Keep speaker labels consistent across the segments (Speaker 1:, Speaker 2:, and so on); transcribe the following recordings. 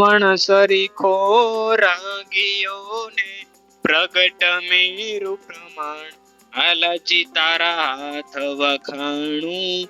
Speaker 1: રાવણ સરીખો રાગીઓને પ્રગટ મેરુ પ્રમાણ. હાલાજી તારા હાથ વખાણું,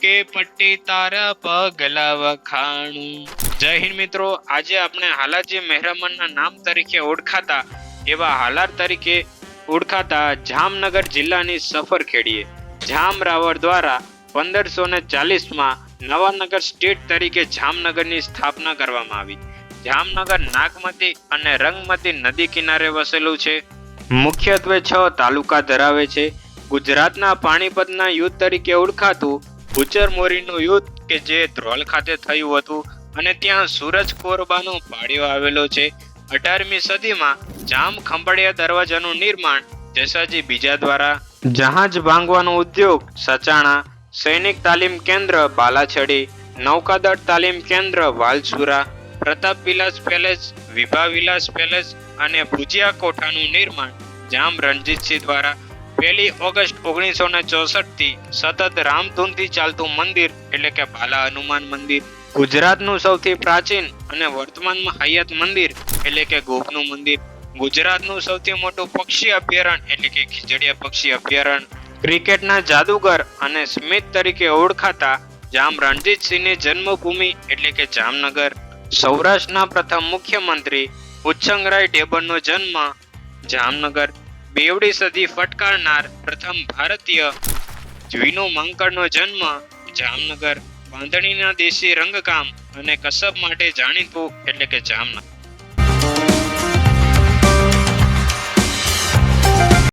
Speaker 1: કે પટ્ટી તારા પગલા વખાણું. જય હિન્દ મિત્રો, આજે આપણે હાલાજી મહેરમનના નામ તરીકે ઓળખાતા, એવા હાલાર તરીકે ઓળખાતા જામનગર જિલ્લાની સફર ખેડીએ. જામ રાવળ દ્વારા પંદરસો ને ચાલીસમાં નવાનગર સ્ટેટ તરીકે જામનગરની સ્થાપના કરવામાં આવી. જામનગર, નાગમતી અને રંગમતી નદી કિનારે વસેલું છે. મુખ્યત્વે છ તાલુકા ધરાવે છે. ગુજરાતના પાણીપતના યુદ્ધ તરીકે ઓળખાતું ગુજર મોરીનું યુદ્ધ, કે જે ધ્રોલ ખાતે થયું હતું, અને ત્યાં સૂરજ કોરબાનો પાડ્યો આવેલો છે. અઢારમી સદીમાં જામ ખંભાળિયા દરવાજાનું નિર્માણ જેસાજી બીજા દ્વારા. જહાજ ભાંગવાનો ઉદ્યોગ, સચાણા, સૈનિક તાલીમ કેન્દ્ર બાલાછડી, નૌકાદળ તાલીમ કેન્દ્ર વાલસુરા પ્રતાપ વિલાસ પેલેસ, વિભા વિલાસ પેલેસ અને ભુજિયા કોઠાનું નિર્માણ જામ રણજીતસિંહ દ્વારા પહેલી ઓગસ્ટ ઓગણીસો ને ચોસઠથી સતત રામધૂનથી ચાલતું મંદિર, એટલે કે ભાલા હનુમાન મંદિર, ગુજરાતનું સૌથી પ્રાચીન અને વર્તમાનમાં હયાત મંદિર, એટલે કે ગોપનું મંદિર, ગુજરાતનું સૌથી મોટું પક્ષી અભયારણ્ય, એટલે કે ખીજડીયા પક્ષી અભયારણ્ય, ક્રિકેટના જાદુગર અને સ્મિથ તરીકે ઓળખાતા જામ રણજીતસિંહની જન્મભૂમિ, એટલે કે જામનગર. સૌરાષ્ટ્રના પ્રથમ મુખ્યમંત્રી ઉચ્છંગરાય ઢેબરનો જન્મ જામનગર. બેવડી સદી ફટકારનાર પ્રથમ ભારતીય વિનુ માંકડનો જન્મ જામનગર. બાંધણીના દેશી રંગકામ અને કસબ માટે જાણીતું એટલે કે જામનગર.